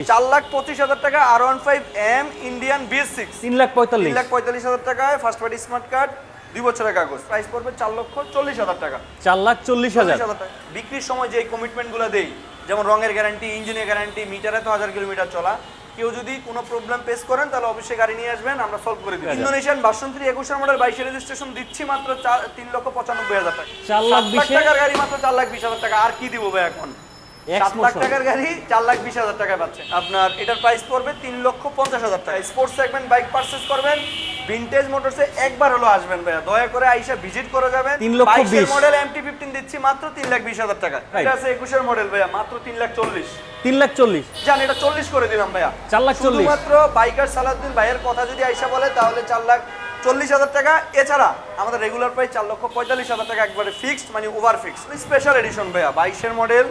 চার লাখ পঁচিশ হাজার টাকা R one five M Indian BS six তিন লাখ তিন লাখ পঁয়তাল্লিশ হাজার টাকায় ফার্স্ট পার্টি স্মার্ট কার্ড দুই বছরের কাগজ। প্রাইস পড়বে চার লক্ষ চল্লিশ হাজার টাকা। চার লাখ চল্লিশ হাজার। টাকা। বিক্রির সময় যে কমিটমেন্টগুলো দেই যেমন রঙের গ্যারান্টি ইঞ্জিনের গ্যারান্টি মিটারে তো হাজার কিলোমিটার চলা। কেউ যদি কোনো প্রবলেম ফেস করেন তাহলে অবশ্যই গাড়ি নিয়ে আসবেন আমরা সলভ করে দিই। ইন্দোনেশিয়ান বাসন্তী একুশের মডেল বাইশে রেজিস্ট্রেশন দিচ্ছি মাত্র চার- তিন লক্ষ পঁচানব্বই হাজার টাকা। চার লাখ টাকার গাড়ি মাত্র চার লাখ বিশ হাজার টাকা। আর কি দিব ভাই এখন? সাত লাখ টাকার গাড়ি চার লাখ বিশ হাজার টাকায় পাচ্ছেন আপনার এটার প্রাইস পড়বে তিন লক্ষ পঞ্চাশ হাজার টাকা। স্পোর্টস সেগমেন্ট বাইক পারচেস করবেন ভিনটেজ মোটরসে একবার হলো আসবেন ভাইয়া। দয়া করে আইসা ভিজিট করে যাবেন। তিন লক্ষ বিশ। মডেল এমটি ফিফটিন দিচ্ছি মাত্র তিন লাখ বিশ হাজার টাকা. এটা আছে একুশের মডেল ভাইয়া মাত্র তিন লাখ চল্লিশ। তিন লাখ চল্লিশ। জান এটা চল্লিশ করে দিলাম ভাইয়া। চার লাখ চল্লিশ। শুধুমাত্র বাইকার সালাউদ্দিন ভাইয়ের কথা যদি আইসা বলে তাহলে চার লাখ চল্লিশ হাজার টাকা। এছাড়া আমাদের রেগুলার প্রাইস চার লক্ষ পঁয়তাল্লিশ হাজার টাকা একবারে ফিক্সড মানে ওভার ফিক্সড স্পেশাল এডিশন ভাইয়া বাইশের model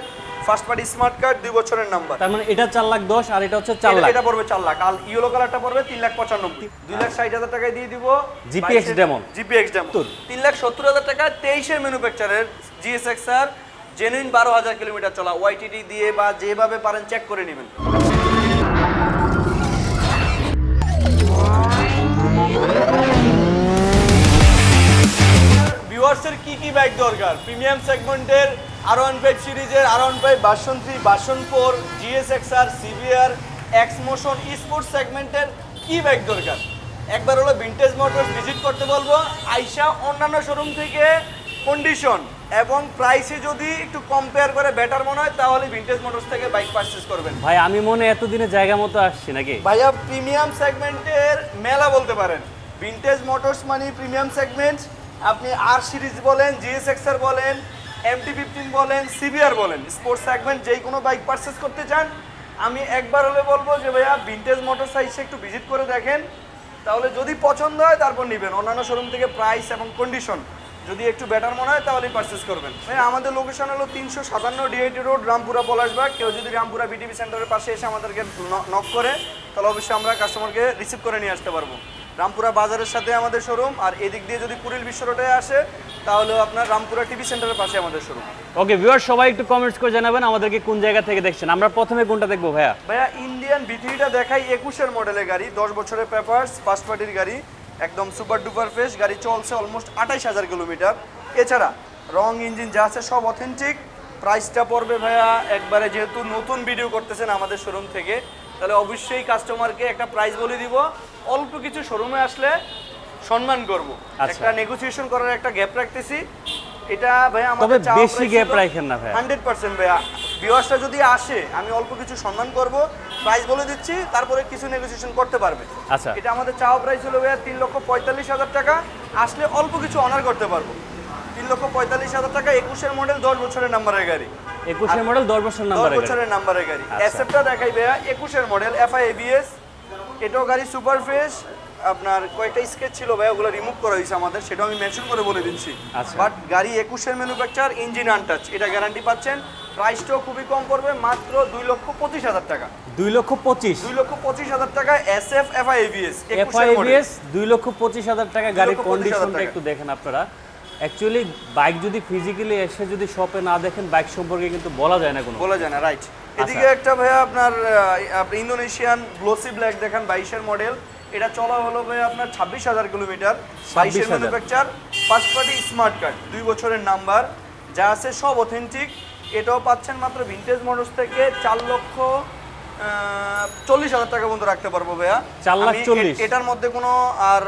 first party smart card দুই বছরের নাম্বার তার মানে এটা চার লাখ দশ আর এটা হচ্ছে চার লাখ। এটা পড়বে চার লাখ। আর ইয়েলো কালারটা পড়বে তিন লাখ পঁচানব্বই। দুই লাখ ষাট হাজার টাকায় দিয়ে দিব। GPX Demon। জিপিএক্স ডেমন তিন লাখ সত্তর হাজার টাকা তেইশের ম্যানুফ্যাকচারের জিএসএক্স আর জেনুইন বারো হাজার কিলোমিটার চলা। ওয়াইটিডি দিয়ে বা যেভাবে পারেন চেক করে নেবেন। ভিউয়ার্সের কি কি বাইক দরকার? প্রিমিয়াম সেগমেন্টের আর ওয়ান ফাইভ সিরিজের R one five version three version four GS X R CBR X motion sports সেগমেন্টের কি বাইক দরকার? একবার হলো ভিনটেজ মোটরস ভিজিট করতে বলব আইসা অন্যান্য শোরুম থেকে কন্ডিশন এবং প্রাইসে যদি একটু কম্পেয়ার করে বেটার মনে হয় তাহলে ভিনটেজ মোটরস থেকে বাইক পারচেস করবেন। ভাই আমি মনে হয় এতদিনে জায়গা মতো আসছি নাকি? ভাইয়া প্রিমিয়াম সেগমেন্টের মেলা বলতে পারেন। ভিনটেজ মোটরস মানে প্রিমিয়াম সেগমেন্ট আপনি আর সিরিজ বলেন জিএসএক্সআর বলেন এমটি ফিফটিন বলেন সিবিআর বলেন স্পোর্টস সেগমেন্ট যেই কোনো বাইক পারচেস করতে চান, আমি একবার হলে বলব যে ভাইয়া ভিনটেজ মোটর এসে একটু ভিজিট করে দেখেন। তাহলে যদি পছন্দ হয় তারপর নেবেন। অন্যান্য শোরুম থেকে প্রাইস এবং কন্ডিশন যদি একটু বেটার মনে হয় তাহলেই পারচেস করবেন। ভাই আমাদের লোকেশন হলো তিনশো সাতান্ন ডিআইটি রোড রামপুরা, পলাশবাগ। কেউ যদি রামপুরা বিটিভি সেন্টারের পাশে এসে আমাদেরকে নক করে, তাহলে অবশ্যই আমরা কাস্টমারকে রিসিভ করে নিয়ে আসতে পারব। রামপুরা বাজারের সাথে আমাদের শোরুম আর এদিক দিয়ে যদি কুড়িল বিশ্ব রোডে আসে তাহলে আপনার রামপুরা টিভি সেন্টারের পাশে আমাদের শোরুম ওকে ভিউয়ার সবাই একটু কমেন্টস করে জানাবেন আমাদেরকে কোন জায়গা থেকে দেখছেন। আমরা প্রথমে কোনটা দেখব ভাইয়া? ভাইয়া ইন্ডিয়ান বিথিটা দেখাই একুশের মডেলের গাড়ি দশ বছরের পেপারস ফার্স্ট পার্টির গাড়ি একদম সুপার ডুপার ফ্রেশ গাড়ি চলছে অলমোস্ট আঠাইশ হাজার কিলোমিটার এছাড়া রং ইঞ্জিন যা আছে সব অথেন্টিক প্রাইসটা পড়বে ভাইয়া একবারে যেহেতু নতুন ভিডিও করতেছেন আমাদের শোরুম থেকে। তাহলে অবশ্যই কাস্টমারকে একটা প্রাইস বলে দিব। অল্প কিছু শোরুমে আসলে সম্মান করব। আচ্ছা। একটা নেগোসিয়েশন করার একটা গ্যাপ রাখতেছি। এটা তবে আমাদের বেশি ছিল- রাখেন না। হান্ড্রেড পার্সেন্ট ভাইয়া। ভিউয়ার্সটা যদি আসে আমি অল্প কিছু সম্মান করব প্রাইস বলে দিচ্ছি তারপরে কিছু নেগোসিয়েশন করতে পারবে। আচ্ছা। এটা আমাদের চাওয়া প্রাইস হলো ভাইয়া তিন লক্ষ পঁয়তাল্লিশ হাজার টাকা। আসলে অল্প কিছু অনার করতে পারব। তিন লক্ষ পঁয়তাল্লিশ হাজার টাকা একুশের মডেল দশ বছরের নাম্বারের গাড়ি। একুশের মডেল দশ বছর নাম্বার বছরের নাম্বারের গাড়ি। আচ্ছা। এসএফটা দেখাই ভাইয়া একুশের মডেল এফআই এবিএস এটাও গাড়ি সুপার ফ্রেশ আপনার কয়েকটা স্কেচ ছিল ভাই ওগুলো রিমুভ করা হয়েছে আমাদের সেটাও আমি মেনশন করে বলে দিচ্ছি। আচ্ছা। বাট গাড়ি একুশের ম্যানুফ্যাকচার ইঞ্জিন আনটাচ এটা গ্যারান্টি পাচ্ছেন। প্রাইসটাও খুবই কম পড়বে মাত্র দুই লক্ষ পঁচিশ হাজার টাকা। দুই লক্ষ পঁচিশ। দুই লক্ষ পঁচিশ হাজার টাকা S F FI ABS FIBS দুই লক্ষ পঁচিশ হাজার টাকা গাড়ির কন্ডিশনটা। একটু দেখেন আপনারা। অ্যাকচুয়ালি বাইক যদি ফিজিক্যালি এসে যদি শপে না দেখেন বাইক সম্পর্কে কিন্তু বলা যায় না কোনো। বলা যায় না রাইট আচ্ছা। এদিকে একটা ভাইয়া আপনার ইন্দোনেশিয়ান গ্লোসি ব্ল্যাক দেখেন বাইশের মডেল এটা চলা হলো ভাইয়া আপনার ছাব্বিশ হাজার কিলোমিটার। বাইশের manufacture first party smart card দুই বছরের নাম্বার যা আছে সব অথেন্টিক এটাও পাচ্ছেন মাত্র ভিনটেজ মোটরস থেকে চার লক্ষ চল্লিশ হাজার টাকা পর্যন্ত রাখতে পারব ভাইয়া। চার লাখ চল্লিশ। এটার মধ্যে কোনো আর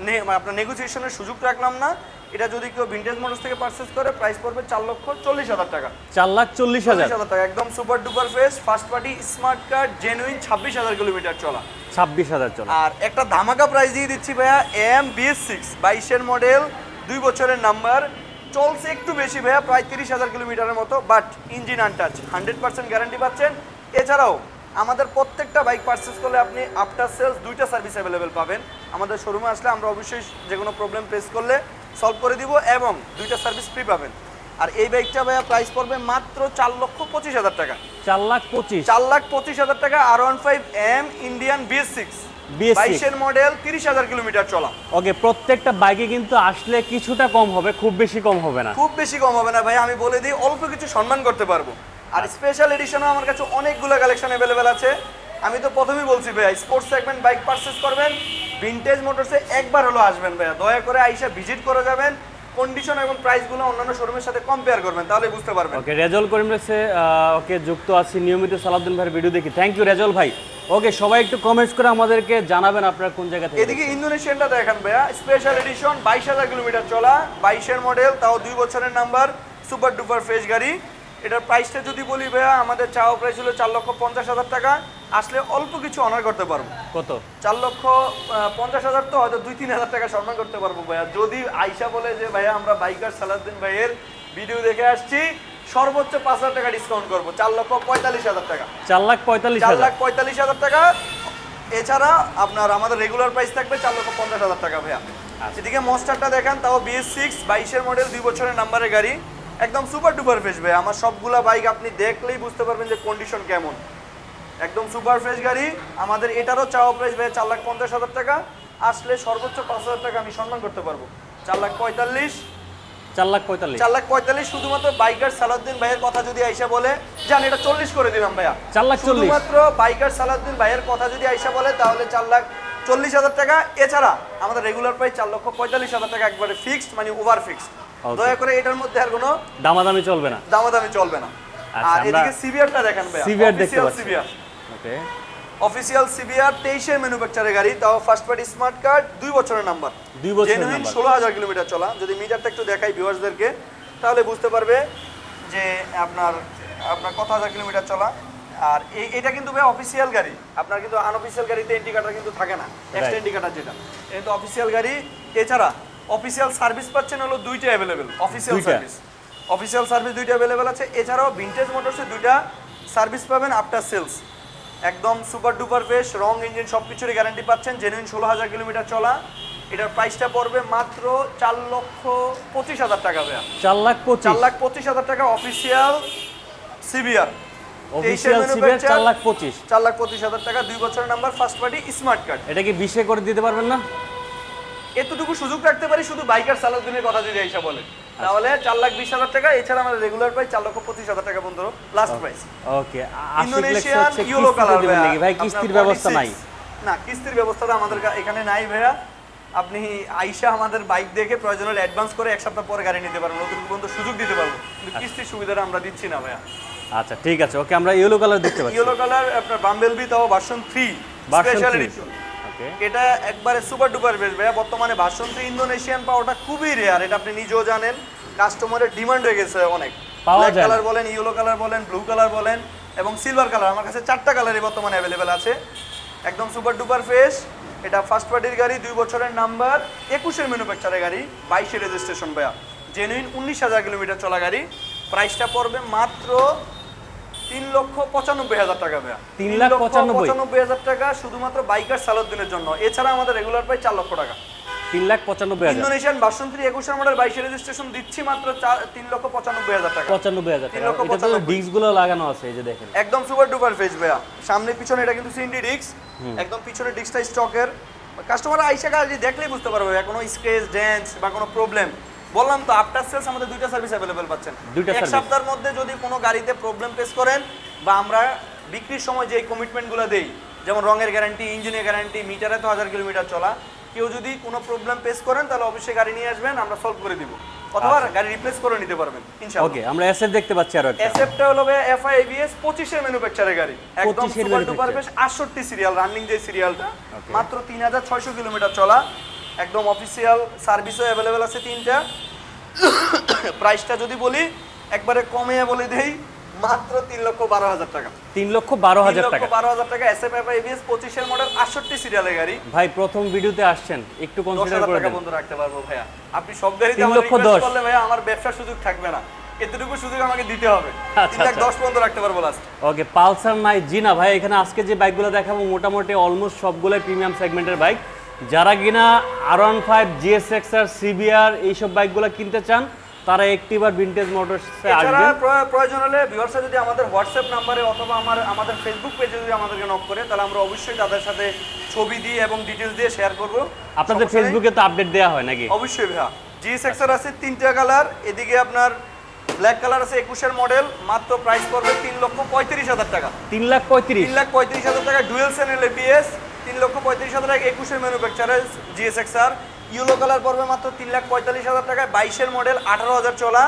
মানে আপনার নেগোসিয়েশনের সুযোগ রাখলাম না। এটা যদি কেউ ভিনটেজ মোটরস থেকে পারচেস করে প্রাইস পড়বে চার লক্ষ চল্লিশ হাজার টাকা। চার লাখ চল্লিশ হাজার। হাজার টাকা একদম super duper fresh first party smart card genuine ছাব্বিশ হাজার কিলোমিটার চলা। ছাব্বিশ হাজার চলে। আর একটা ধামাকা প্রাইস দিয়ে দিচ্ছি ভাইয়া এম বিএস সিক্স বাইশের মডেল দুই বছরের নাম্বার চলছে একটু বেশি ভাইয়া প্রায় তিরিশ হাজার কিলোমিটারের মতো but engine untouch hundred percent guarantee পাচ্ছেন। এছাড়াও আমাদের প্রত্যেকটা বাইক পারচেস করলে আপনি আফটার সেলস দুইটা সার্ভিস অ্যাভেলেবেল পাবেন। আমাদের শোরুমে আসলে আমরা অবশ্যই যে কোনো প্রবলেম ফেস করলে সলভ করে দিব এবং দুইটা সার্ভিস ফ্রি পাবেন। আর এই বাইকটা ভাইয়া প্রাইস পড়বে মাত্র চার লক্ষ পঁচিশ হাজার টাকা। চার লাখ পঁচিশ। চার লাখ পঁচিশ হাজার টাকা R one five M Indian BS six BS6 বাইশের মডেল তিরিশ হাজার কিলোমিটার চলা। ওকে প্রত্যেকটা বাইকে কিন্তু আসলে কিছুটা কম হবে খুব বেশি কম হবে না। খুব বেশি কম হবে না ভাই আমি বলে দিই অল্প কিছু সম্মান করতে পারব। আর স্পেশাল এডিশনও আমার কাছে অনেকগুলো কালেকশন অ্যাভেলেবেল আছে। আমি তো প্রথমেই বলছি ভাইয়া স্পোর্টস সেগমেন্ট বাইক পারচেস করবেন ভিনটেজ মোটরসে একবার হলো আসবেন ভাইয়া। দয়া করে আইসা ভিজিট করে যাবেন কন্ডিশন এবং প্রাইসগুলো অন্যান্য শোরুমের সাথে কম্পেয়ার করবেন তাহলে বুঝতে পারবেন। ওকে রেজল করিম রেসে ওকে যুক্ত আছি নিয়মিত সালাউদ্দিন ভাইয়ের ভিডিও দেখি। থ্যাংক ইউ রেজল ভাই। ওকে সবাই একটু কমেন্টস করে আমাদেরকে জানাবেন আপনারা কোন জায়গা থেকে এদিকে ইন্দোনেশিয়ানটা দেখেন ভাইয়া স্পেশাল এডিশন বাইশ হাজার কিলোমিটার চলা বাইশের মডেল তাও দুই বছরের নাম্বার সুপার ডুপার ফ্রেশ গাড়ি। এটার প্রাইসটা যদি বলি ভাইয়া আমাদের চাওয়া প্রাইস হলো চার লক্ষ পঞ্চাশ হাজার টাকা। আসলে অল্প কিছু অনার করতে পারব। কত? চার লক্ষ পঞ্চাশ হাজার তো হয়তো দুই তিন হাজার টাকা সম্মান করতে পারব ভাইয়া। যদি আইসা বলে যে ভাইয়া আমরা বাইকার সালাদ্দিন ভাইয়ের ভিডিও দেখে আসছি সর্বোচ্চ পাঁচ হাজার টাকা ডিসকাউন্ট করব। চার লক্ষ পঁয়তাল্লিশ হাজার টাকা। চার লাখ পঁয়তাল্লিশ চার লাখ পঁয়তাল্লিশ হাজার টাকা। এছাড়া আপনার আমাদের রেগুলার প্রাইস থাকবে চার লক্ষ পঞ্চাশ হাজার টাকা ভাইয়া। এদিকে মস্টারটা দেখেন তাও বিএস সিক্স বাইশের মডেল দুই বছরের নাম্বারের গাড়ি। একদম সুপার ডুপার ফ্রেশ ভাই। আমার সবগুলা বাইক আপনি দেখলেই বুঝতে পারবেন যে কন্ডিশন কেমন। একদম সুপার ফ্রেশ গাড়ি। আমাদের এটারও চাওয়া প্রাইস ভাই চার লাখ পঞ্চাশ হাজার টাকা। আসলে সর্বোচ্চ পাঁচ হাজার টাকা আমি সম্মান করতে পারব। চার লাখ পঁয়তাল্লিশ। চার লাখ পঁয়তাল্লিশ। চার লাখ পঁয়তাল্লিশ শুধুমাত্র বাইকার সালাউদ্দিন ভাইয়ের কথা যদি আইসা বলে জান এটা চল্লিশ করে দিলাম ভাইয়া। চার লাখ শুধুমাত্র বাইকার সালাউদ্দিন ভাইয়ের কথা যদি আইসা বলে তাহলে চার লাখ চল্লিশ হাজার টাকা। এছাড়া আমাদের রেগুলার প্রাইস চার লক্ষ পঁয়তাল্লিশ হাজার টাকা একবারে ফিক্সড মানে ওভার ফিক্সড. দয়া করে এটার মধ্যে আর কোনো দামাদামি চলবে না। দামাদামি চলবে না। আচ্ছা, আর এদিকে দেখেন CBR দেখতে পাচ্ছি। ওকে অফিসিয়াল সিভিআর তেইশের ম্যানুফ্যাকচারের গাড়ি তাও ফার্স্ট পার্টি স্মার্ট কার্ড দুই বছরের নাম্বার দুই বছরের নাম্বার। ষোলো হাজার কিলোমিটার চলা। যদি মিটারটা একটু দেখাই ভিউয়ার্সদেরকে তাহলে বুঝতে পারবে যে আপনার আপনার কত হাজার কিলোমিটার চলা। আর এই এটা কিন্তু ভাই অফিসিয়াল গাড়ি। আপনার কিন্তু আনঅফিসিয়াল গাড়িতে ইন্ডিকেটার কিন্তু থাকে না। এক্সট্রা. ইন্ডিকেটার যেটা। এটা অফিসিয়াল গাড়ি। এছাড়া অফিসিয়াল সার্ভিস পাচ্ছেন হলো দুইটা available official service official service দুইটা অ্যাভেলেবেল আছে। এছাড়াও ভিনটেজ মোটরসে দুইটা সার্ভিস পাবেন আফটার সেলস একদম সুপার ডুপার ফ্রেশ রং ইঞ্জিন সব কিছুরই গ্যারান্টি পাচ্ছেন জেনুইন ষোলো হাজার কিলোমিটার চলা। এটার প্রাইসটা পড়বে মাত্র চার লক্ষ পঁচিশ হাজার টাকা ভাইয়া। চার লাখ চার লাখ পঁচিশ হাজার টাকা অফিসিয়াল সিবিআর অফিসিয়াল সিভিয়ার চার লাখ পঁচিশ। হাজার টাকা দুই বছরের number first party smart card এটা কি বিশে করে দিতে পারবেন না? এতটুকু সুযোগ রাখতে পারি শুধু বাইকার সালাউদ্দিনের কথা যদি আইসা বলে। আচ্ছা। তাহলে চার লাখ বিশ হাজার টাকা এছাড়া আমাদের রেগুলার প্রাইস চার লক্ষ পঁচিশ হাজার টাকা last price okay Indonesian colour ভাই কিস্তির ব্যবস্থা নাই। না কিস্তির ব্যবস্থাটা আমাদের এখানে নাই ভাইয়া। আপনি আইসা আমাদের বাইক দেখে প্রয়োজন হলে অ্যাডভান্স করে এক সপ্তাহ পরে গাড়ি নিতে পারবেন। নতুন পর্যন্ত সুযোগ দিতে পারব। কিন্তু কিস্তির সুবিধাটা আমরা দিচ্ছি না ভাইয়া। আচ্ছা ঠিক আছে। ওকে আমরা ইয়েলো কালার দেখতে পাচ্ছি। ইয়েলো কালার আপনার বাম্বেল বি তাও ভার্সন থ্রি স্পেশাল এডিশন এটা একবারে সুপার ডুপার বেশ ভাইয়া। বর্তমানে ভার্সন ইন্দোনেশিয়ান পাওয়াটা খুবই রেয়ার এটা আপনি নিজেও জানেন কাস্টমারের ডিমান্ড হয়ে গেছে অনেক। ব্ল্যাক কালার বলেন ইয়েলো কালার বলেন ব্লু কালার বলেন এবং সিলভার কালার আমার কাছে চারটা কালারই বর্তমানে অ্যাভেলেবেল আছে। একদম সুপার ডুপার ফ্রেশ এটা ফার্স্ট পার্টির গাড়ি দুই বছরের নাম্বার একুশের ম্যানুফ্যাকচারের গাড়ি বাইশের রেজিস্ট্রেশন ভাইয়া। জেনুইন উনিশ হাজার কিলোমিটার চলা গাড়ি। প্রাইসটা পড়বে মাত্র তিন লক্ষ পঁচানব্বই হাজার টাকা ভাইয়া। তিন লাখ পঁচানব্বই? হাজার টাকা শুধুমাত্র বাইকার সালাউদ্দিনের জন্য। এছাড়া আমাদের রেগুলার প্রায় চার লক্ষ টাকা। তিন লাখ পঁচানব্বই ইন্দোনেশিয়ান ভার্সন থ্রি একুশের মডেল বাইশে রেজিস্ট্রেশন দিচ্ছি মাত্র তিন লক্ষ পঁচানব্বই হাজার টাকা। পঁচানব্বই হাজার টাকা। এটা তো ডিস্কগুলো লাগানো আছে এই যে দেখেন। একদম সুপার ডুপার ফেস ভাইয়া। সামনে পিছনে এটা কিন্তু সিন্ডি ডিক্স একদম পিছনে ডিক্সটা স্টকের কাস্টমার আইসা গাড়ি দেখলেই বুঝতে পারবে কোনো স্ক্রেচ ড্যান্স বা কোনো প্রবলেম বললাম তো আফটার সেলস আমাদের দুইটা সার্ভিস অ্যাভেলেবেল পাচ্ছেন। দুইটা এক। সপ্তাহের মধ্যে যদি কোনো গাড়িতে প্রবলেম ফেস করেন বা আমরা বিক্রির সময় যে কমিটমেন্টগুলো দেই যেমন রঙের গ্যারান্টি ইঞ্জিনের গ্যারান্টি মিটারে তো হাজার কিলোমিটার চলা কেউ যদি কোনো প্রবলেম ফেস করেন তাহলে অবশ্যই গাড়ি নিয়ে আসবেন আমরা সলভ করে দিব। অথবা গাড়ি রিপ্লেস করে নিতে পারবেন ইনশাআল্লাহ। ওকে আমরা এসএফ দেখতে পাচ্ছি আরও একটা। এসএফটা হলো এফআই এবিএস 25 এর ম্যানুফ্যাকচারের গাড়ি। একদম 25 সুপার ডুপার। বেশ 68 সিরিয়াল রানিং যে সিরিয়ালটা. মাত্র 3600 কিলোমিটার চলা। একদম অফিসিয়াল সার্ভিসও অ্যাভেলেবেল আছে তিনটা। প্রাইসটা যদি বলি একবারে কমে বলে দেই মাত্র তিন লক্ষ বারো হাজার টাকা। তিন লক্ষ বারো হাজার টাকা। বারো হাজার টাকা এসএফ এফআই এবিএস পঁচিশের মডেল আটষট্টি সিরিয়ালের গাড়ি। ভাই প্রথম ভিডিওতে আসছেন একটু কনসিডার হাজার করে টাকা বন্ধ রাখতে পারব ভাইয়া। আপনি সব গাড়িতে আমার দশ। করলে ভাইয়া আমার ব্যবসার সুযোগ থাকবে না। এতটুকু সুযোগ আমাকে দিতে হবে। আচ্ছা, তিন আচ্ছা। দশ পর্যন্ত রাখতে পারব লাস্ট ওকে পালসার নাই জি না ভাই এখানে আজকে যে বাইকগুলো দেখাবো মোটামুটি অলমোস্ট সবগুলোই প্রিমিয়াম সেগমেন্টের বাইক যারা কিনা R one five GSX R CBR এইসব বাইকগুলো কিনতে চান তারা একটিবার ভিন্টেজ মোটরসে প্রয়োজন হলে ভিউয়ার্সরা যদি আমাদের হোয়াটসঅ্যাপ নাম্বারে অথবা আমার আমাদের ফেসবুক পেজে যদি আমাদেরকে নক করে তাহলে আমরা অবশ্যই তাদের সাথে ছবি দিয়ে এবং ডিটেলস দিয়ে শেয়ার করব। আপনাদের ফেসবুকে তো আপডেট দেওয়া হয় নাকি? অবশ্যই ভাইয়া। জিএসএক্স এর আছে তিনটা কালার এদিকে আপনার ব্ল্যাক কালার আছে একুশের মডেল মাত্র প্রাইস পড়বে তিন লক্ষ পঁয়ত্রিশ হাজার টাকা। তিন লাখ পঁয়ত্রিশ? তিন লাখ পঁয়ত্রিশ হাজার টাকা ডুয়েল চ্যানেল এপিএস তিন লক্ষ পঁয়ত্রিশ হাজার টাকা একুশের manufacturer GSX R yellow colour পড়বে মাত্র তিন লাখ পঁয়তাল্লিশ হাজার টাকায় বাইশের মডেল আঠারো হাজার চলা।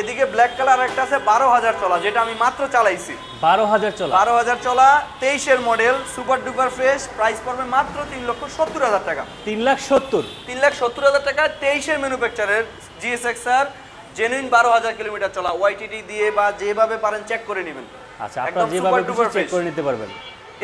এদিকে ব্ল্যাক কালার একটা আছে বারো হাজার চলা যেটা আমি মাত্র চালাইছি। বারো হাজার চলা। বারো হাজার চলা তেইশের model super duper fresh price পড়বে মাত্র তিন লক্ষ সত্তর হাজার টাকা। তিন লাখ সত্তর। তিন লাখ সত্তর হাজার টাকা তেইশের ম্যানুফ্যাকচারের জিএসএক্স আর জেনুইন বারো হাজার কিলোমিটার চলা। ওয়াইটিডি দিয়ে বা যেভাবে পারেন চেক করে নেবেন। আচ্ছা আপনারা যেভাবে চেক করে নিতে পারবেন।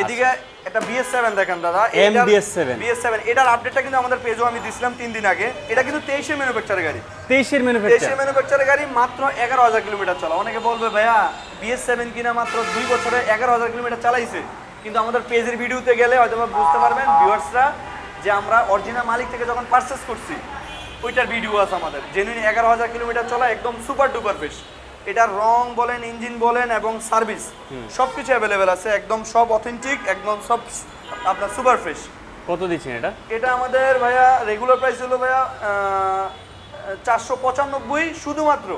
এদিকে একটা বিএস সেভেন দেখেন দাদা। MBS7 বিএস সেভেন এটার আপডেটটা কিন্তু আমাদের পেজও আমি দিছিলাম তিন দিন আগে। এটা কিন্তু তেইশের ম্যানুফ্যাকচারের গাড়ি। তেইশের ম্যানুফ্যাকচার তেইশের ম্যানুফ্যাকচারের গাড়ি মাত্র এগারো হাজার কিলোমিটার চলা। অনেকে বলবে ভাইয়া বিএস সেভেন কিনা মাত্র দুই বছরে এগারো হাজার কিলোমিটার চালাইছে। কিন্তু আমাদের পেজের ভিডিওতে গেলে হয়তো বুঝতে পারবেন ভিউয়ার্সরা যে আমরা অরিজিনাল মালিক থেকে যখন পারচেস করছি ওইটার ভিডিও আছে আমাদের। জেনুইন এগারো হাজার কিলোমিটার চলা একদম সুপার ডুপার ফ্রেশ এটার রং বলেন ইঞ্জিন বলেন এবং সার্ভিস সব কিছু অ্যাভেলেবেল আছে একদম সব অথেন্টিক একদম সব আপনার সুপার ফ্রেশ কত দিচ্ছেন এটা? এটা আমাদের ভাইয়া রেগুলার প্রাইস হলো ভাইয়া চারশো পঁচানব্বই শুধুমাত্র।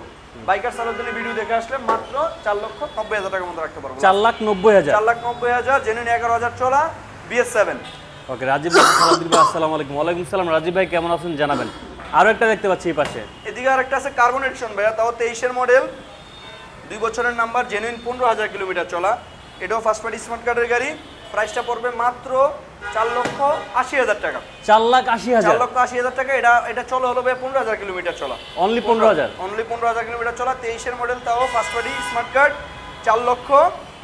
বাইকার জন্য ভিডিও দেখে আসলে মাত্র চার লক্ষ নব্বই হাজার টাকার মতো রাখতে পারব। চার লাখ নব্বই হাজার? চার লাখ নব্বই হাজার জেনুইন এগারো হাজার চলা বিএস সেভেন ওকে রাজীব ভাই আসসালামু আলাইকুম। ওয়ালাইকুম সালাম রাজীব ভাই কেমন আছেন? জানাবেন। আরও একটা দেখতে পাচ্ছি এই পাশে। এদিকে আরেকটা আছে কার্বন এডিশন ভাইয়া তাও তেইশের মডেল দুই বছরের নাম্বার জেনুইন পনেরো হাজার কিলোমিটার চলা। এটাও ফার্স্ট পার্টি স্মার্ট কার্ডের গাড়ি। প্রাইসটা পড়বে মাত্র চার লক্ষ আশি হাজার টাকা। চার লাখ আশি হাজার? চার লক্ষ আশি হাজার টাকা। এটা এটা চলো হলো ভাই পনেরো হাজার কিলোমিটার চলা। অনলি পনেরো হাজার? অনলি পনেরো হাজার কিলোমিটার চলা। তেইশের মডেল তাও ফার্স্ট পার্টি স্মার্ট কার্ড চার লক্ষ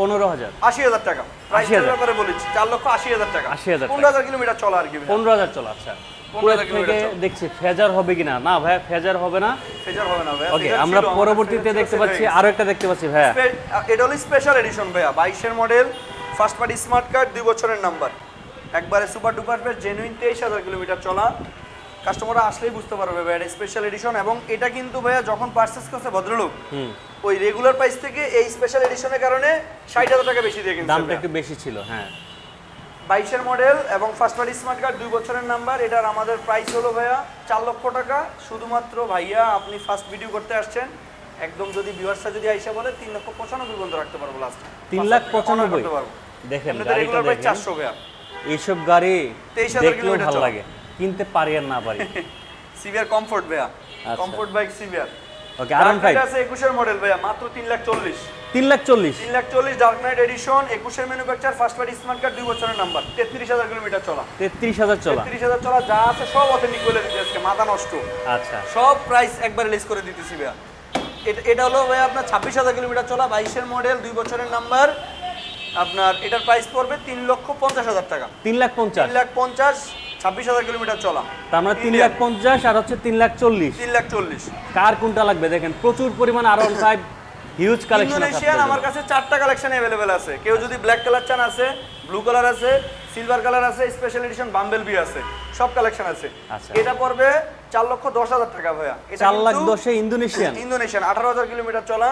পনেরো হাজার। আশি হাজার টাকা। প্রাইস 80,000 ব্যাপারে বলেছি। চার লক্ষ আশি হাজার টাকা। 80,000 পনেরো হাজার কিলোমিটার চলা আর কি। পনেরো হাজার চলা আচ্ছা। 15,000 কুয়েত থেকে দেখছি ফেজার হবে কিনা? না ভাই ফেজার হবে না। ফেজার হবে না ভাইয়া ওকে আমরা পরবর্তীতে দেখতে পাচ্ছি আরও একটা দেখতে পাচ্ছি ভাইয়া। এটা হলো স্পেশাল এডিশন ভাইয়া বাইশের model first party smart card দুই বছরের নাম্বার একবারে সুপার ডুপার ফেস জেনুইন তেইশ হাজার কিলোমিটার চলা। কাস্টমাররা আসলেই বুঝতে পারবে ভাইয়া এটা স্পেশাল এডিশন এবং এটা কিন্তু ভাইয়া যখন পার্চেস করছে ভদ্রলোক হুম। ওই রেগুলার প্রাইস থেকে এই স্পেশাল এডিশনের কারণে ষাট হাজার টাকা বেশি দিয়ে কিনছে দামটা একটু বেশি ছিল হ্যাঁ। বাইশের মডেল এবং ফার্স্ট পার্টি স্মার্ট কার্ড দুই বছরের নাম্বার। এটার আমাদের প্রাইস হলো ভাইয়া চার লক্ষ টাকা। শুধুমাত্র ভাইয়া আপনি ফার্স্ট ভিডিও করতে আসছেন। একদম যদি ভিউয়ার্সরা যদি আইসা বলে তিন লক্ষ পঁচানব্বই পর্যন্ত রাখতে পারব লাস্ট তিন লাখ পঁচানব্বই? দেখেন গাড়িটা দেখেন। চারশো ভাইয়া। এইসব গাড়ি 23,000 দেখলেও কিলোমিটার ভালো লাগে। কিনতে পারি আর না পারি। সিভিয়ার কমফোর্ট ভাইয়া। Comfort bike severe okay R five আছে একুশের মডেল ভাইয়া মাত্র তিন লাখ চল্লিশ। তিন লাখ চল্লিশ। তিন লাখ চল্লিশ ডার্ক নাইট এডিশন একুশের manufacture first party smart card দুই বছরের নাম্বার তেত্রিশ হাজার কিলোমিটার চলা। তেত্রিশ হাজার চলা। তেত্রিশ হাজার চলা যা আছে সব অথেন্টিক বলে দিতে আজকে মাথা নষ্ট। আচ্ছা। সব প্রাইস একবারে লিস্ট করে দিতেছি ভাইয়া। এটা এটা হলো আপনার ছাব্বিশ হাজার কিলোমিটার চলা বাইশের মডেল দুই বছরের নাম্বার আপনার এটার প্রাইস পড়বে তিন লক্ষ পঞ্চাশ হাজার টাকা। তিন লাখ পঞ্চাশ। তিন লাখ পঞ্চাশ ছাব্বিশ হাজার কিলোমিটার চলা। তার মানে তিন লাখ পঞ্চাশ আর হচ্ছে তিন লাখ চল্লিশ। তিন লাখ চল্লিশ। কার কোনটা লাগবে? দেখেন প্রচুর পরিমাণ আর one five huge collection Indonesian আমার কাছে চারটা কালেকশন অ্যাভেলেবেল আছে। কেউ যদি ব্ল্যাক কালার চান আছে ব্লু কালার আছে সিলভার কালার আছে স্পেশাল এডিশন বাম্বেল বি আছে সব কালেকশন আছে। আচ্ছা। এটা পড়বে চার লক্ষ দশ হাজার টাকা ভাইয়া। চার লাখ দশে ইন্দোনেশিয়ান। ইন্দোনেশিয়ান আঠারো হাজার কিলোমিটার চলা।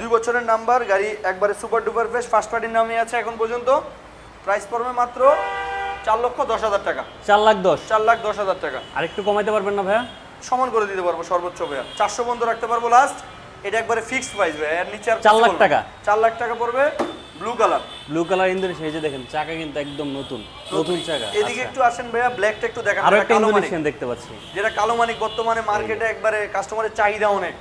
দুই বছরের নাম্বার গাড়ি একবারে সুপার ডুপার ফ্রেশ ফার্স্ট পার্টির নামে আছে এখন পর্যন্ত। প্রাইস পড়বে মাত্র চার লক্ষ দশ হাজার টাকা। চার লাখ দশ। চার লাখ দশ হাজার টাকা। আর একটু কমাইতে পারবেন না ভাইয়া? সমান করে দিতে পারব সর্বোচ্চ ভাইয়া। চারশো পর্যন্ত রাখতে পারব লাস্ট এটা একবারে ফিক্সড প্রাইস ভাইয়া এর নিচে আর চার লাখ টাকা? চার লাখ টাকা পড়বে blue colour blue colour Indonesia যে দেখেন চাকা কিন্তু একদম নতুন। নতুন। চাকা। এদিকে আচ্ছা। একটু আসেন ভাইয়া ব্ল্যাকটা একটু দেখান। আরও একটা ইন্দোনেশিয়ান দেখতে পাচ্ছি। যেটা কালো মানিক বর্তমানে মার্কেটে একবারে কাস্টমারের চাহিদা অনেক।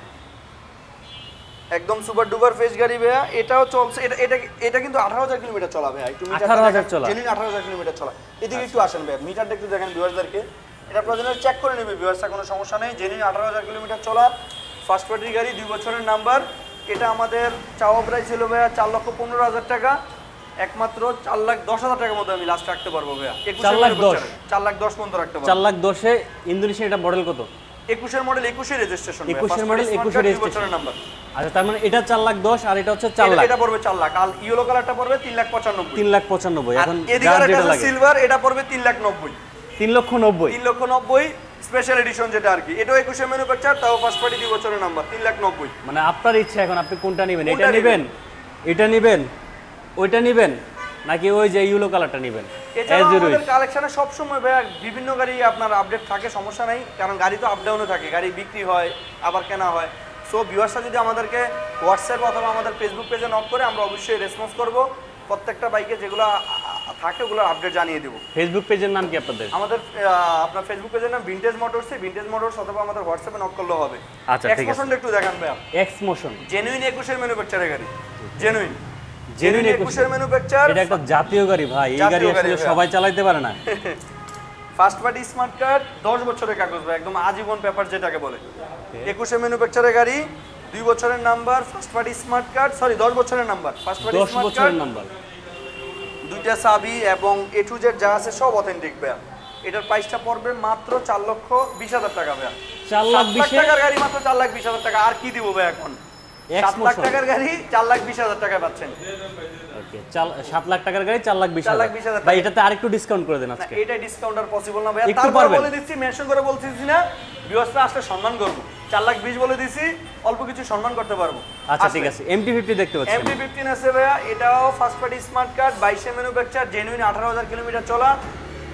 একদম সুপার ডুপার ফেস গাড়ি ভাইয়া। এটাও চলছে এটা এটা এটা কিন্তু আঠারো হাজার কিলোমিটার চলা ভাইয়া। একটু 18,000 চলা। জেনুইন আঠারো হাজার কিলোমিটার চলা। এদিকে একটু আসেন ভাইয়া মিটারটা একটু দেখেন ভিউয়ার্সদেরকে এটা প্রয়োজনে চেক করে নেবে ভিউয়ার্সরা কোনো সমস্যা নেই। জেনুইন আঠারো হাজার কিলোমিটার চলা। ফার্স্ট পার্টির গাড়ি দুই বছরের নাম্বার এটা আমাদের চাওয়া প্রাইস ছিল ভাইয়া চার লক্ষ পনেরো হাজার টাকা। একমাত্র চার লাখ দশ হাজার টাকার মধ্যে আমি লাস্ট রাখতে পারব ভাইয়া। চার লাখ দশ? চার লাখ দশ পর্যন্ত রাখতে পারব। চার লাখ দশে ইন্দোনেশিয়া এটা মডেল কত? একুশের মডেল একুশের রেজিস্ট্রেশন 21 এর model, 21 এর registration। নাম্বার আচ্ছা তার মানে এটা চার লাখ দশ আর এটা হচ্ছে চার লাখ। এটা পড়বে চার লাখ। আর ইয়েলো কালারটা পড়বে তিন লাখ পঁচানব্বই। তিন লাখ পঁচানব্বই। এখন সিলভার এটা পড়বে তিন লাখ নব্বই। তিন লক্ষ নব্বই। তিন লক্ষ নব্বই স্পেশাল এডিশন যেটা আর কি। এটাও একুশে ম্যানুফ্যাকচার তাও ফার্স্ট পার্টি দুই বছরের নাম্বার তিন লাখ নব্বই। মানে আপনার ইচ্ছা এখন আপনি কোনটা নেবেন? এটা নেবেন? এটা নেবেন? ওইটা নেবেন? নাকি ওই যে ইউলো কালারটা নেবেন? কালেকশনে সবসময় ভাইয়া বিভিন্ন গাড়ি আপনার আপডেট থাকে সমস্যা নাই কারণ গাড়ি তো আপ ডাউনে থাকে গাড়ি বিক্রি হয় আবার কেনা হয়। সো ভিউয়ার্সরা যদি আমাদেরকে হোয়াটসঅ্যাপ অথবা আমাদের ফেসবুক পেজে নক করে আমরা অবশ্যই রেসপন্স করব। প্রত্যেকটা বাইকে যেগুলো থাকে ওগুলো আপডেট জানিয়ে দেবো। ফেসবুক পেজের নাম কি আপনাদের? আমাদের আপনার ফেসবুক পেজের নাম ভিন্টেজ মোটরসে ভিন্টেজ মোটরস অথবা আমাদের হোয়াটসঅ্যাপে নক করলেও হবে। আচ্ছা, ঠিক আছে। একটু দেখান ভাইয়া। এক্স মোশন জেনুইন একুশের ম্যানুফ্যাকচারের গাড়ি। জেনুইন জেনুইন একুশের। ম্যানুফ্যাকচার এটা একটা জাতীয় গাড়ি ভাই এই গাড়ি আসলে সবাই চালাইতে পারে না। ফার্স্ট পার্টি স্মার্ট কার্ড দশ বছরের কাগজ ভাই একদম আজীবন পেপার যেটাকে বলে। একুশে ম্যানুফ্যাকচারের গাড়ি দুই বছরের number first party smart card sorry দশ বছরের নাম্বার ফার্স্ট পার্টি স্মার্ট বছরের কার্ড নাম্বার দুইটা সাবি এবং এ টু জেড যা আছে সব অথেন্টিক ভাইয়া। এটার প্রাইসটা পড়বে মাত্র চার লক্ষ বিশ হাজার টাকা ভাইয়া। চার লাখ বিশ? টাকার গাড়ি মাত্র চার লাখ বিশ হাজার টাকা। আর কি দিব ভাই এখন? সাত লাখ টাকার গাড়ি চার লাখ বিশ হাজার টাকা পাচ্ছেন। ওকে সাত লাখ টাকার গাড়ি চার লাখ বিশ লাখ হাজার। বিশ হাজার ভাই এটাতে আরেকটু ডিসকাউন্ট করে দেন আজকে। এটা ডিসকাউন্ট আর পসিবল না একটু তারপর বলে দিচ্ছি মেনশন করে বলতেছি না? আসলে সম্মান করব। চার লাখ বিশ বলে দিছি অল্প কিছু সম্মান করতে পারব। আচ্ছা ঠিক আছে। এমটি ফিফটি দেখতে পাচ্ছেন এমটি ফিফটিন আছে ভাইয়া। এটাও ফার্স্ট পার্টি স্মার্ট কার্ড বাইশে ম্যানুফ্যাকচার জেনুইন আঠারো হাজার কিলোমিটার চলা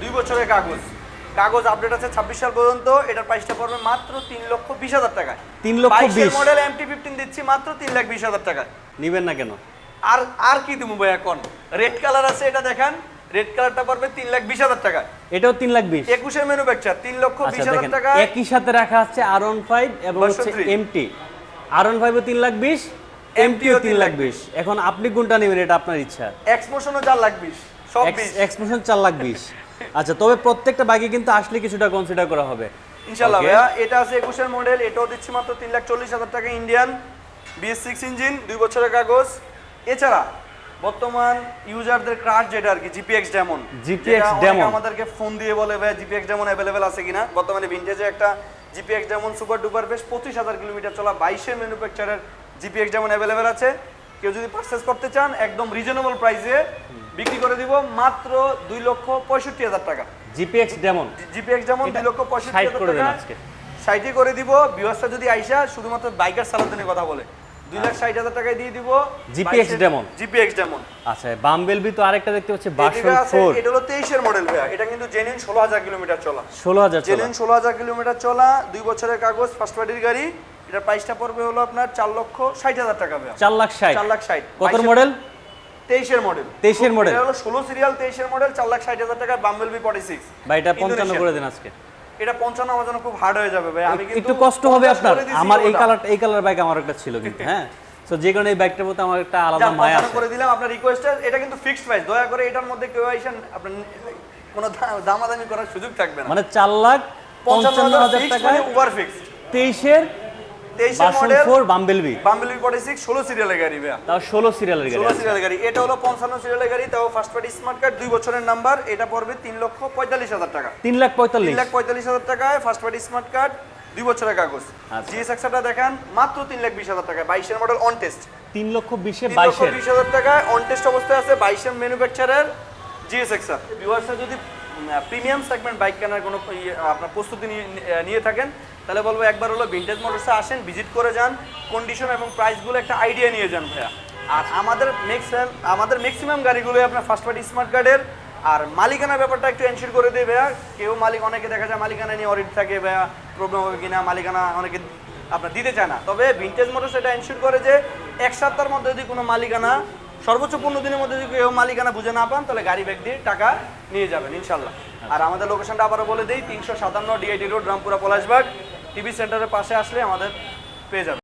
দুই বছরের কাগজ। কাগজ আপডেট আছে ছাব্বিশ সাল পর্যন্ত। এটার প্রাইসটা পড়বে মাত্র তিন লক্ষ বিশ হাজার টাকায়। তিন লক্ষ মডেল এমটি ফিফটিন দিচ্ছি মাত্র তিন লাখ বিশ হাজার টাকায়। নিবেন না কেন? আর আর কি দিব ভাই এখন? রেড কালার আছে এটা দেখান। রেড কালারটা পড়বে তিন লাখ বিশ হাজার টাকায়। এটাও তিন লাখ বিশ। একুশের ম্যানুফ্যাকচার তিন লক্ষ বিশ আচ্ছা হাজার দেখেন টাকায়। একই সাথে রাখা আছে আর ওয়ান ফাইভ এবং হচ্ছে এমটি আর ওয়ান ফাইভও তিন লাখ বিশ এমটিও তিন লাখ বিশ। এখন আপনি কোনটা নেবেন এটা আপনার ইচ্ছা? এক্সমোশনও চার লাখ বিশ সব বিশ। এক্সপ্রেশন চার লাখ বিশ। আচ্ছা তবে প্রত্যেকটা বাইকে কিন্তু আসলে কিছুটা কনসিডার করা হবে। ইনশাল্লাহ ভাইয়া এটা আছে একুশের মডেল এটাও দিচ্ছি মাত্র তিন লাখ চল্লিশ হাজার টাকা ইন্ডিয়ান বিএস সিক্স ইঞ্জিন দুই বছরের কাগজ। এছাড়া বর্তমান ইউজারদের কার্ড যেটা আর কি জিপিএক্স ডেমন GPX Demon। আমাদেরকে ফোন দিয়ে বলে ভাই জিপিএক্স ডেমন অ্যাভেলেবেল আছে কিনা? বর্তমানে ভিন্টেজে একটা জিপিএক্স ডেমন সুপার ডুপার বেশ পঁচিশ হাজার কিলোমিটার চলা বাইশের ম্যানুফ্যাকচারের জিপিএক্স ডেমন অ্যাভেলেবেল আছে। কেউ যদি পারচেস করতে চান একদম রিজনেবল প্রাইসে বিক্রি করে দিব মাত্র দুই লক্ষ পঁয়ষট্টি হাজার টাকা। জিপিএক্স ডেমন জিপিএক্স এটা দুই লক্ষ পঁয়ষট্টি ষাট হাজার টাকা। ষাটই করে দিব। বিহস্তা যদি আইসা শুধুমাত্র বাইকার সালাদিনের কথা বলে। দুই লাখ ষাট হাজার টাকায় দিয়ে দিব। GPX demon. আচ্ছা বামবেলবি তো আরেকটা দেখতে পাচ্ছি এদিকে বাসন এটা হলো তেইশের মডেল ভাইয়া এটা কিন্তু জেনুইন ষোলো হাজার কিলোমিটার চলা। ষোলো হাজার চলা। জেনুইন ষোলো হাজার কিলোমিটার চলা দুই বছরের কাগজ ফার্স্ট পার্টির গাড়ি এটার প্রাইসটা পড়বে হলো আপনার চার লক্ষ ষাট হাজার টাকা ভাইয়া। চার লাখ ষাট। চার লাখ ষাট। কত বাইশের- মডেল তেইশের মডেল 23 এর model। এটা হলো ষোলো সিরিয়াল তেইশের মডেল চার লাখ ষাট হাজার টাকা বাম্বেল বি ফর্টি এটা পঞ্চান্ন করে দেন আজকে। এটা পৌঁছানো আমার জন্য খুব হার্ড হয়ে যাবে ভাই। আমি একটু কষ্ট হবে আপনার। আমার এই কালার এই কালার বাইক আমার একটা ছিল কিন্তু হ্যাঁ। তো যে কারণে এই ব্যাগটার প্রতি আমার একটা আলাদা মায়া আছে। করে দিলাম আপনার রিকোয়েস্টে এটা কিন্তু ফিক্সড প্রাইস দয়া করে এটার মধ্যে কেউ আইসেন আপনার কোনো দামাদামি করার সুযোগ থাকবে না। মানে চার লাখ পঞ্চান্ন হাজার টাকা ওভার ফিক্সড তেইশের তেইশের model four bumblebee bumble forty six ষোলো সিরিয়ালের গাড়ি ভাইয়া। তাও ষোলো সিরিয়ালের গাড়ি ষোলো সিরিয়ালের গাড়ি। এটা হলো পঞ্চান্ন সিরিয়ালের গাড়ি তাও ফার্স্ট পার্টি স্মার্ট কার্ড দুই বছরের নাম্বার এটা পড়বে তিন লক্ষ পঁয়তাল্লিশ হাজার টাকা। তিন লাখ পঁয়তাল্লিশ। লাখ পঁয়তাল্লিশ হাজার টাকায় ফার্স্ট পার্টি স্মার্ট কার্ড দুই বছরের কাগজ। আচ্ছা। জিএস এক্সাটা দেখান মাত্র তিন লাখ বিশ হাজার টাকা বাইশের মডেল অন টেস্ট তিন লক্ষ বিশে বিশ হাজার টাকায় অন টেস্ট অবস্থায় আছে বাইশের ম্যানুফ্যাকচারের জিএস এক্সার ভিউয়ার্সরা যদি প্রিমিয়াম সেগমেন্ট বাইক কেনার কোনো আপনার প্রস্তুতি নিয়ে নিয়ে থাকেন, তাহলে বলব একবার হলো ভিন্টেজ মোটরসে আসেন ভিজিট করে যান কন্ডিশন এবং প্রাইসগুলো একটা আইডিয়া নিয়ে যান ভাইয়া। আর আমাদের ম্যাক্সিমাম আমাদের ম্যাক্সিমাম গাড়িগুলোই আপনার ফার্স্ট পার্টি স্মার্ট কার্ডের আর মালিকানার ব্যাপারটা একটু এনশিওর করে দেবে ভাইয়া। কেউ মালিক, অনেকে দেখা যায় মালিকানা নিয়ে অডিট থাকে ভাইয়া প্রবলেম হবে কিনা, মালিকানা অনেকে আপনার দিতে চায় না। তবে ভিন্টেজ মোটরস এটা এনশিওর করে যে এক সপ্তাহের মধ্যে যদি কোনো মালিকানা সর্বোচ্চ পনেরো দিনের মধ্যে যদি কেউ মালিকানা বুঝে না পান তাহলে গাড়ি ব্যাগ দিয়ে টাকা নিয়ে যাবেন ইনশাল্লাহ। আর আমাদের লোকেশনটা আবারও বলে দিই তিনশো সাতান্ন DIT road Rampura Palashbag. TV সেন্টারের পাশে আসলে আমাদের পেয়ে যাবেন।